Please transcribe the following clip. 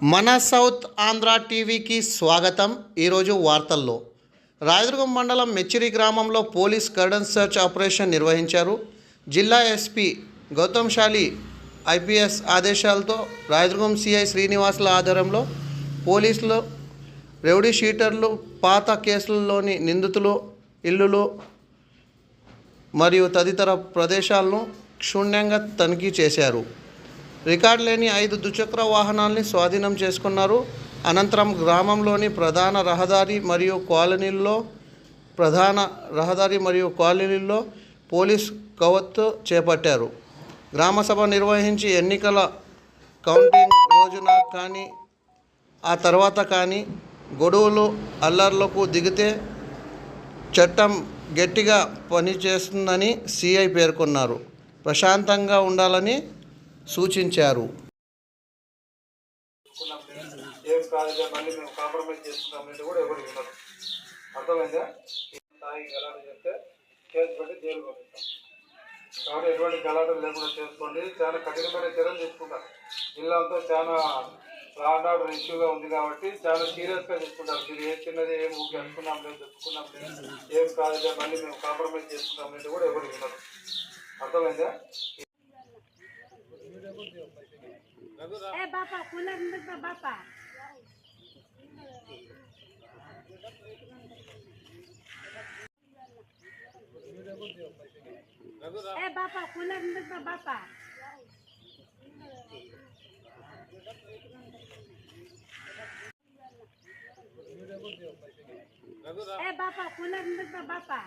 మన సౌత్ ఆంధ్ర టీవీకి స్వాగతం. ఈరోజు వార్తల్లో. రాయదుర్గం మండలం మెచ్చిరి గ్రామంలో పోలీస్ కర్డన్ సెర్చ్ ఆపరేషన్ నిర్వహించారు. జిల్లా ఎస్పీ గౌతమ్శాలి ఐపీఎస్ ఆదేశాలతో రాయదుర్గం సిఐ శ్రీనివాసుల ఆధారంలో పోలీసులు రెవడీ షీటర్లు పాత కేసులలోని నిందితులు ఇల్లులు మరియు తదితర ప్రదేశాలను క్షుణ్ణంగా తనిఖీ చేశారు. రికార్డు లేని ఐదు ద్విచక్ర వాహనాల్ని స్వాధీనం చేసుకున్నారు. అనంతరం గ్రామంలోని ప్రధాన రహదారి మరియు కాలనీల్లో ప్రధాన రహదారి మరియు కాలనీల్లో పోలీస్ కవత్తు చేపట్టారు. గ్రామసభ నిర్వహించి ఎన్నికల కౌంటింగ్ రోజున కానీ ఆ తర్వాత కానీ గొడవలు అల్లర్లకు దిగితే చట్టం గట్టిగా పనిచేస్తుందని సిఐ పేర్కొన్నారు. ప్రశాంతంగా ఉండాలని సూచించారు. ఏం కాదులే మళ్ళీ మేము కాంప్రమైజ్ చేసుకుంటాం కూడా ఎవరు వినరు. అర్థమైందా? తాగి గలాట చెప్తే కేసు పెట్టి జైలు పంపిస్తాం. కాబట్టి ఎటువంటి గలాటలు లేకుండా చేసుకోండి. చాలా కఠినమైన చర్యలు తీసుకుంటారు. జిల్లాతో చాలా లా అండ్ ఆర్డర్ ఇష్యూగా ఉంది కాబట్టి చాలా సీరియస్గా తీసుకుంటారు. మీరు ఏ చిన్నది ఏం ఊరికి అనుకున్నాం లేదు చెప్పుకున్నాం లేదు ఏం కాదులే మళ్ళీ మేము కాంప్రమైజ్ చేసుకుంటాం అనేది కూడా ఎవరు వినరు. అర్థమైందా? ए बापा कूलर अंदर का बापा ए बापा कूलर अंदर का बापा ए बापा कूलर अंदर का बापा